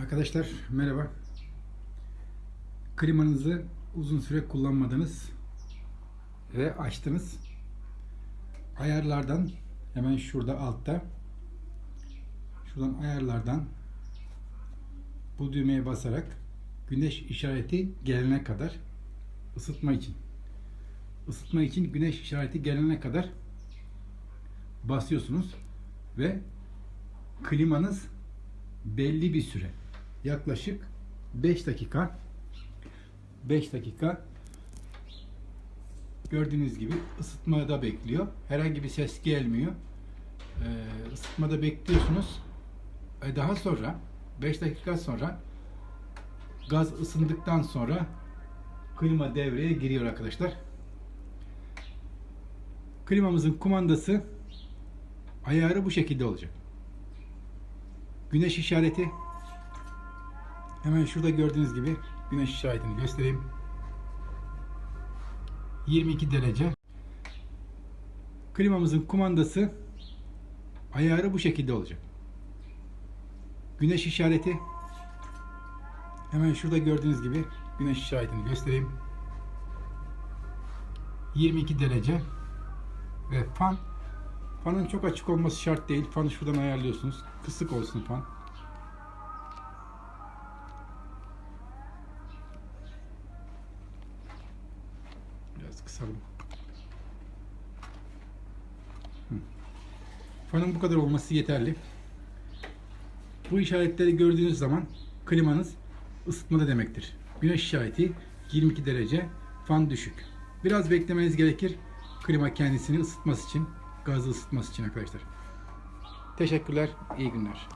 Arkadaşlar merhaba. Klimanızı uzun süre kullanmadınız ve açtınız. Ayarlardan hemen şurada altta şuradan ayarlardan bu düğmeye basarak güneş işareti gelene kadar ısıtma için ısıtma için güneş işareti gelene kadar basıyorsunuz ve klimanız belli bir süre yaklaşık 5 dakika 5 dakika gördüğünüz gibi ısıtmada bekliyor. Herhangi bir ses gelmiyor. Ee, ısıtmada bekliyorsunuz. E daha sonra 5 dakika sonra gaz ısındıktan sonra klima devreye giriyor arkadaşlar. Klimamızın kumandası ayarı bu şekilde olacak. Güneş işareti hemen şurada gördüğünüz gibi güneş işaretini göstereyim. 22 derece. Klimamızın kumandası ayarı bu şekilde olacak. Güneş işareti hemen şurada gördüğünüz gibi güneş işaretini göstereyim. 22 derece ve fan fanın çok açık olması şart değil. Fanı şuradan ayarlıyorsunuz. Kısık olsun fan. Biraz kısalım. Fanın bu kadar olması yeterli. Bu işaretleri gördüğünüz zaman klimanız ısıtmada demektir. Güneş işareti 22 derece, fan düşük. Biraz beklemeniz gerekir. Klima kendisini ısıtması için, gazı ısıtması için arkadaşlar. Teşekkürler, iyi günler.